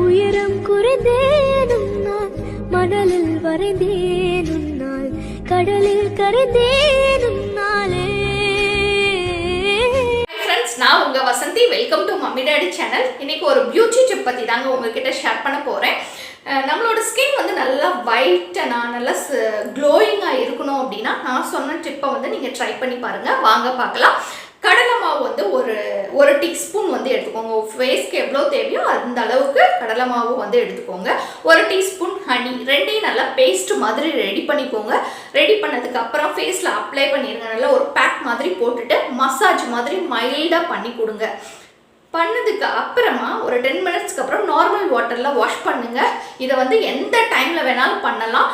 உயரம் குறைந்தேனும் நான் மணலில் வரைந்தேனும் நாள் கடலில் கரைந்தேனும் நாளே. ஃப்ரெண்ட்ஸ் நான் உங்க Vasanthi. Welcome to mummy daddy channel இன்னைக்கு ஒரு பியூட்டி டிப் பத்தி தாங்க உங்ககிட்ட ஷேர் பண்ண போறேன். நம்மளோட ஸ்கின் வந்து நல்லா ஒயிட்டனாக நல்லா க்ளோயிங்காக இருக்கணும் அப்படின்னா நான் சொன்ன டிப்பை வந்து நீங்கள் ட்ரை பண்ணி பாருங்க. வாங்க பார்க்கலாம். கடலை மாவு வந்து ஒரு ஒரு டீஸ்பூன் வந்து எடுத்துக்கோங்க. ஃபேஸ்க்கு எவ்வளோ தேவையோ அந்த அளவுக்கு கடலை மாவு வந்து எடுத்துக்கோங்க. ஒரு டீஸ்பூன் ஹனி ரெண்டையும் நல்லா பேஸ்ட் மாதிரி ரெடி பண்ணிக்கோங்க. ரெடி பண்ணதுக்கு அப்புறம் ஃபேஸில் அப்ளை பண்ணிடுங்க நல்லா ஒரு பேக் மாதிரி போட்டுட்டு மசாஜ் மாதிரி மைல்டாக பண்ணி கொடுங்க. பண்ணதுக்கு அப்புறமா ஒரு டென் மினிட்ஸ்க்கு அப்புறம் நார்மல் வாட்டரில் வாஷ் பண்ணுங்கள் இதை வந்து எந்த டைமில் வேணாலும் பண்ணலாம்.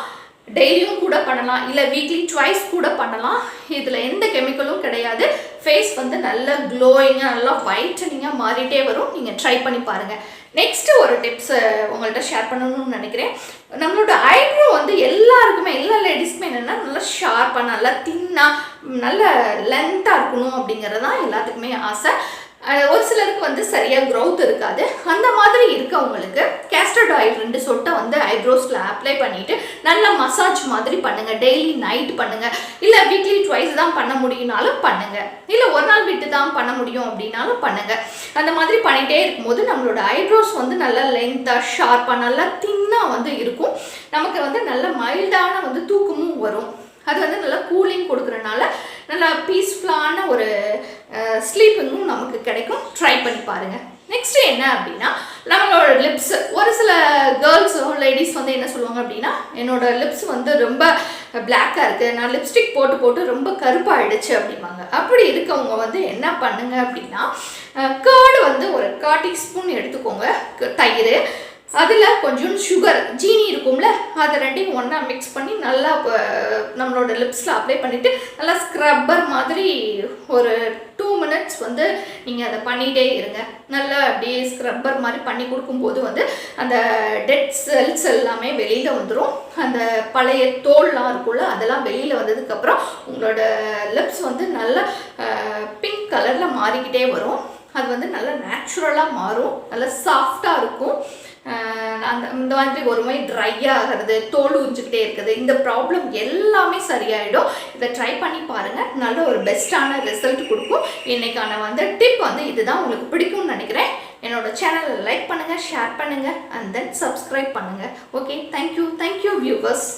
டெய்லியும் கூட பண்ணலாம். இல்லை வீக்லி ட்வைஸ் கூட பண்ணலாம். இதில் எந்த கெமிக்கலும் ஃபேஸ் வந்து நல்லா க்ளோயிங்காக நல்லா ஒயிட்டனிங்காக மாறிட்டே வரும். நீங்கள் ட்ரை பண்ணி பாருங்கள் நெக்ஸ்ட்டு ஒரு டிப்ஸ் உங்கள்கிட்ட ஷேர் பண்ணணும்னு நினைக்கிறேன். நம்மளோட ஐப்ரோ வந்து எல்லாருக்குமே எல்லா லேடிஸ்க்குமே என்னென்னா நல்லா ஷார்ப்பாக நல்லா தின்னாக நல்ல லென்த்தாக இருக்கணும் அப்படிங்கிறது தான் எல்லாத்துக்குமே ஆசை. ஒரு சிலருக்கு வந்து சரியாக க்ரௌத் இருக்காது. அந்த மாதிரி இருக்கவங்களுக்கு கேஸ்டர்ட் ஆயில் ரெண்டு சொட்டை வந்து ஐப்ரோஸில் அப்ளை பண்ணிவிட்டு நல்லா மசாஜ் மாதிரி பண்ணுங்கள் டெய்லி நைட் பண்ணுங்கள் இல்லை வீக்லி ட்வைஸ் தான் பண்ண முடியும்னாலும் பண்ணுங்கள் இல்லை ஒரு நாள் விட்டு தான் பண்ண முடியும் அப்படின்னாலும் பண்ணுங்கள் அந்த மாதிரி பண்ணிகிட்டே இருக்கும்போது நம்மளோட ஐப்ரோஸ் வந்து நல்லா லென்த்தாக ஷார்ப்பாக நல்லா தின்னாக வந்து இருக்கும். நமக்கு வந்து நல்ல மைல்டான வந்து தூக்கமும் வரும். அது வந்து நல்லா கூலிங் கொடுக்குறனால நல்லா பீஸ்ஃபுல்லான ஒரு ஸ்லீப்பிங்கும் நமக்கு கிடைக்கும். ட்ரை பண்ணி பாருங்கள் நெக்ஸ்ட் என்ன அப்படின்னா நம்மளோட லிப்ஸ் ஒரு சில கேர்ள்ஸும் லேடிஸ் வந்து என்ன சொல்லுவாங்க அப்படின்னா என்னோட லிப்ஸ் வந்து ரொம்ப பிளாக்காக இருக்குது நான் லிப்ஸ்டிக் போட்டு போட்டு ரொம்ப கருப்பாயிடுச்சு அப்படிம்பாங்க. அப்படி இருக்கவங்க வந்து என்ன பண்ணுங்க அப்படின்னா கேர்டு வந்து ஒரு கால் டீஸ்பூன் எடுத்துக்கோங்க. க- தயிர். அதில் கொஞ்சம் சுகர் ஜீனி இருக்கும்ல அதை ரெண்டையும் ஒன்றா மிக்ஸ் பண்ணி நல்லா நம்மளோட லிப்ஸில் அப்ளை பண்ணிவிட்டு நல்லா ஸ்க்ரப்பர் மாதிரி ஒரு மினிட்ஸ் வந்து நீங்கள் அதை பண்ணிகிட்டே இருங்க. நல்லா அப்படியே ஸ்க்ரப்பர் மாதிரி பண்ணி கொடுக்கும்போது வந்து அந்த டெட் செல்ஸ் எல்லாமே வெளியில் வந்துடும் அந்த பழைய தோல்லாம் இருக்கும்ல அதெல்லாம் வெளியில் வந்ததுக்கப்புறம் உங்களோட லிப்ஸ் வந்து நல்லா பிங்க் கலரில் மாறிக்கிட்டே வரும். அது வந்து நல்லா நேச்சுரலாக மாறும். நல்லா சாஃப்டாக இருக்கும். அந்த இந்த மாதிரி ஒரு மாதிரி ட்ரை ஆகிறது தோல் உறிஞ்சிக்கிட்டே இருக்குது. இந்த ப்ராப்ளம் எல்லாமே சரியாயிடும். இதை ட்ரை பண்ணி பாருங்கள் நல்ல ஒரு பெஸ்ட்டான ரிசல்ட் கொடுக்கும். இன்றைக்கான வந்து டிப் வந்து இதுதான். உங்களுக்கு பிடிக்கும்னு நினைக்கிறேன். என்னோட சேனலை லைக் பண்ணுங்கள் ஷேர் பண்ணுங்கள் அண்ட் தென் சப்ஸ்கிரைப் பண்ணுங்கள் okay thank you thank you viewers